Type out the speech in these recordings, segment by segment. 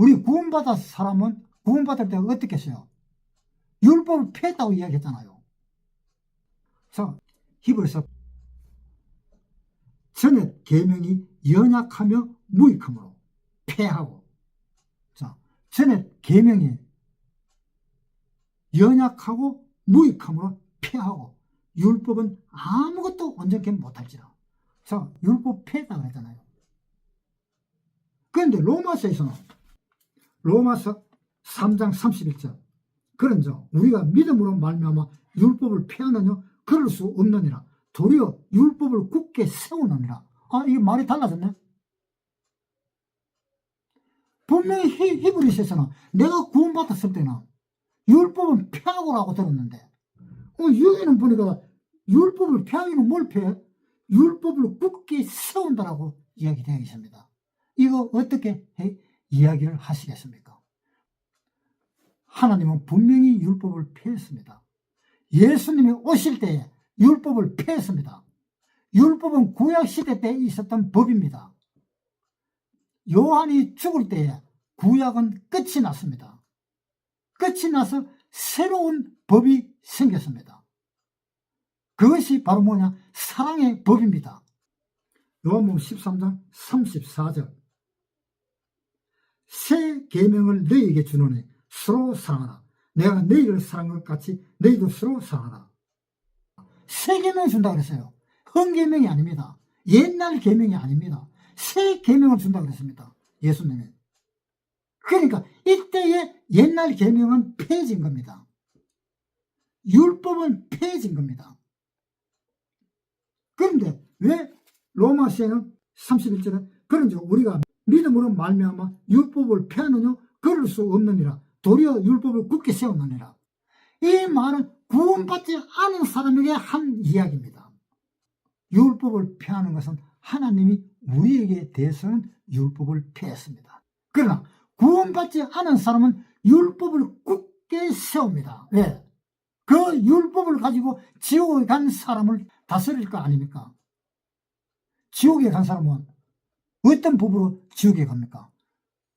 우리 구원받은 사람은 구원받을 때 어떻게 했어요? 율법을 폐했다고 이야기했잖아요. 자, 히브리서 전에 계명이 연약하며 무익함으로 폐하고 자, 전에 계명이 연약하고 무익함으로 폐하고 율법은 아무것도 온전케 못할지라. 자, 율법 폐했다고 했잖아요. 그런데 로마서에서는 로마서 3장 31절. 그런즉 우리가 믿음으로 말미암아 율법을 폐하느냐? 그럴 수 없느니라. 도리어 율법을 굳게 세우느니라. 아 이게 말이 달라졌네. 분명히 히, 히브리서에서는 내가 구원받았을 때는 율법은 폐하고라고 들었는데 어, 여기는 보니까 율법을 폐하기는 뭘 폐해? 율법을 굳게 세운다라고 이야기되어 있습니다. 이거 어떻게 해? 이야기를 하시겠습니까? 하나님은 분명히 율법을 폐했습니다. 예수님이 오실 때에 율법을 폐했습니다. 율법은 구약시대 때 있었던 법입니다. 요한이 죽을 때에 구약은 끝이 났습니다. 끝이 나서 새로운 법이 생겼습니다. 그것이 바로 뭐냐? 사랑의 법입니다. 요한복음 13장 34절 새 계명을 너희에게 주노니 서로 사랑하라. 내가 너희를 사랑한 것 같이 너희도 서로 사랑하라. 새 계명을 준다 그랬어요. 헌 계명이 아닙니다. 옛날 계명이 아닙니다. 새 계명을 준다 그랬습니다. 예수님이. 그러니까 이때의 옛날 계명은 폐해진 겁니다. 율법은 폐해진 겁니다. 그런데 왜 로마서에는 31절에 그런지 우리가 믿음으로 말미암아 율법을 폐하느냐 그럴 수 없느니라. 도리어 율법을 굳게 세우느니라. 이 말은 구원받지 않은 사람에게 한 이야기입니다. 율법을 폐하는 것은 하나님이 우리에게 대해서는 율법을 폐했습니다. 그러나 구원받지 않은 사람은 율법을 굳게 세웁니다. 왜? 그 율법을 가지고 지옥에 간 사람을 다스릴 거 아닙니까? 지옥에 간 사람은 어떤 법으로 지옥에 갑니까?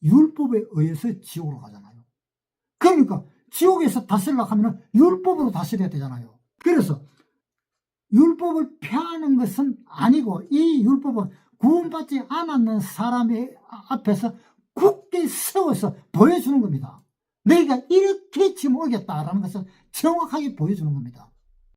율법에 의해서 지옥으로 가잖아요. 그러니까 지옥에서 다스리려고 하면 율법으로 다스려야 되잖아요. 그래서 율법을 폐하는 것은 아니고 이 율법은 구원받지 않았는 사람의 앞에서 굳게 세워서 보여주는 겁니다. 너희가 이렇게 지금 오겠다라는 것을 정확하게 보여주는 겁니다.